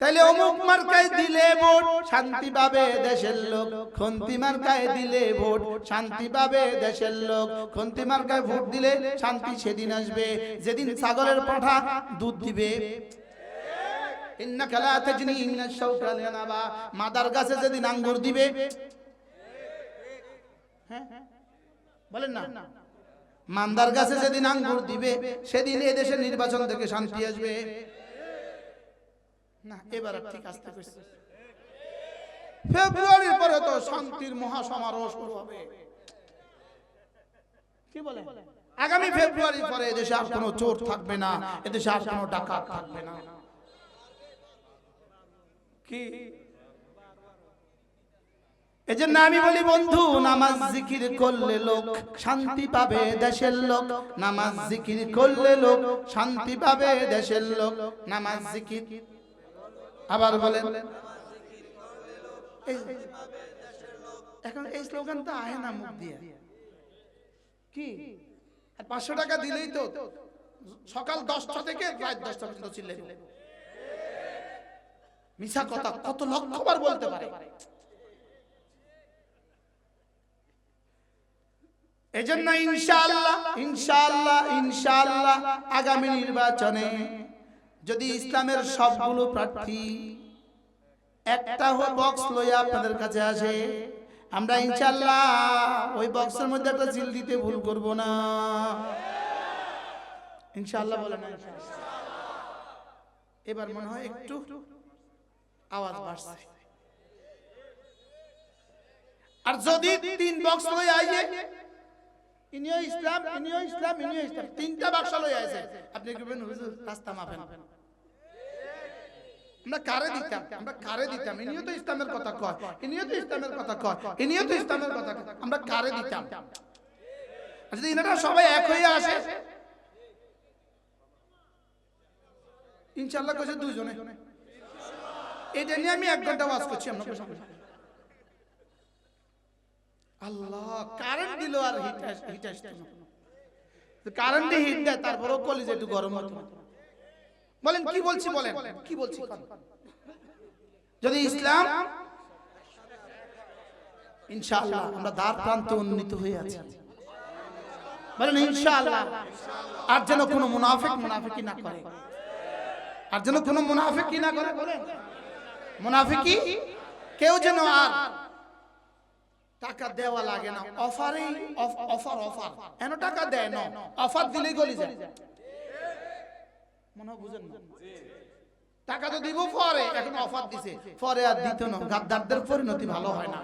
তাইলে অমুক মার্কায় দিলে ভোট, শান্তি পাবে দেশের লোক। খন্তি মার্কায় দিলে ভোট, শান্তি পাবে দেশের লোক। খন্তি মার্কায় ভোট দিলে শান্তি সেদিন আসবে। যেদিন ছাগলের পাঠা দুধ দিবে। মাদার গাছে যেদিন আঙ্গুর দিবে। হ্যাঁ বলেন না। মান্দার গাছে যেদিন আঙ্গুর দিবে, সেদিন এদেশে নির্বাচন থেকে শান্তি আসবে। না এবার ঠিক আসতে পেরেছে। ফেব্রুয়ারির পরে তো শান্তির মহাসমারোহ শুরু হবে। কি বলে? আগামী ফেব্রুয়ারির পরে এদেশে আর কোনো চোর থাকবে না। এদেশে আর কোনো ডাকাত থাকবে না। কি? এজন্য আমি বলি বন্ধু নামাজ জিকির করলে লোক শান্তি পাবে দেশের লোক। নামাজ জিকির করলে লোক শান্তি পাবে দেশের লোক। নামাজ জিকির আবার বলেন এখন এই স্লোগান তো আহে না মুখ দিয়ে। কি? পাঁচশো টাকা দিলেই তো সকাল দশটা থেকে রাত দশটা পর্যন্ত মিশা কথা কত লক্ষবার বলতে পারে। এজন্য ইনশাআল্লাহ ইনশাআল্লাহ ইনশাআল্লাহ আগামী নির্বাচনে যদি ইসলামের সবগুলো প্রার্থী একটা হয়ে বক্স লইয়া আপনাদের কাছে আসে আমরা ইনশাল্লাহ ওই বক্সের মধ্যে একটা সিল দিতে ভুল করব না। ইনশাল্লাহ বলে না। এবার মনে হয় একটু আওয়াজ বাড়ছে। আর যদি তিন বক্স লইয়া আইয়ে ইনিও ইসলাম ইনিও ইসলাম ইনিও ইসলাম। তিনটা বাক্স লই আইছে। আপনি কি বলেন হুজুর, রাস্তা মাপেন। আমরা কারে দিতাম? আমরা কারে দিতাম? ইনিও তো ইসলামের কথা কয়। ইনিও তো ইসলামের কথা কয়। ইনিও তো ইসলামের কথা কয়। আমরা কারে দিতাম? যদি ইনারা সবাই এক হয়ে আসে, ইনশাআল্লাহ কইছে দুইজনে এটা নিয়ে আমি এক ঘণ্টা ওয়াজ করছি আপনাদের সামনে আল্লাহ কারেন্ট দিল আর হিট হিট আসতো না। কারেন্টে হিট দেয় তারপরেও কলিজে একটু গরম হতো। বলেন কি বলছি বলেন? কি বলছি যদি ইসলাম ইনশাআল্লাহ আমরা দ্বার প্রান্তে উন্নীত হয়ে আছি। বলেন ইনশাআল্লাহ আর যেন কোনো মুনাফিক মুনাফিকি না করে। আর যেন কোনো মুনাফিকি না করে। বলেন মুনাফিকি কেউ যেন আর টাকা দেওয়া লাগে না। অফারেই অফার অফার এন টাকা দেয় না? অফার দিলেই গলি যায়। মনে বুঝেন না? টাকা তো দিব পরে এখন অফার দিছে। পরে আর দিত না। গাদ্দারদের পরিণতি ভালো হয় না।